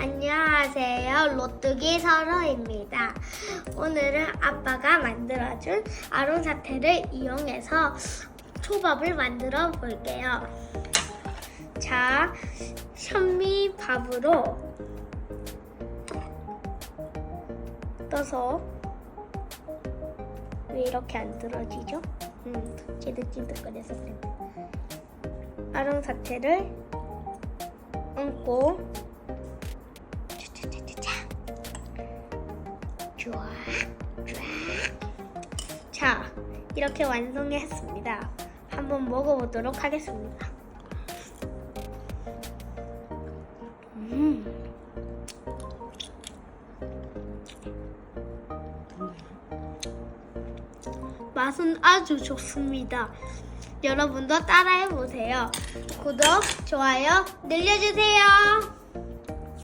안녕하세요. 로뚜기 서로입니다. 오늘은 아빠가 만들어준 아롱사태를 이용해서 초밥을 만들어 볼게요. 자, 현미밥으로 떠서 왜 이렇게 안 들어지죠? 음, 찌득찌득거려서 그래. 아롱 사태를 얹고 차차차차차 좋아 좋아 자 이렇게 완성했습니다 한번 먹어보도록 하겠습니다 음. 맛은 아주 좋습니다. 여러분도 따라해 보세요. 구독, 좋아요 눌러주세요.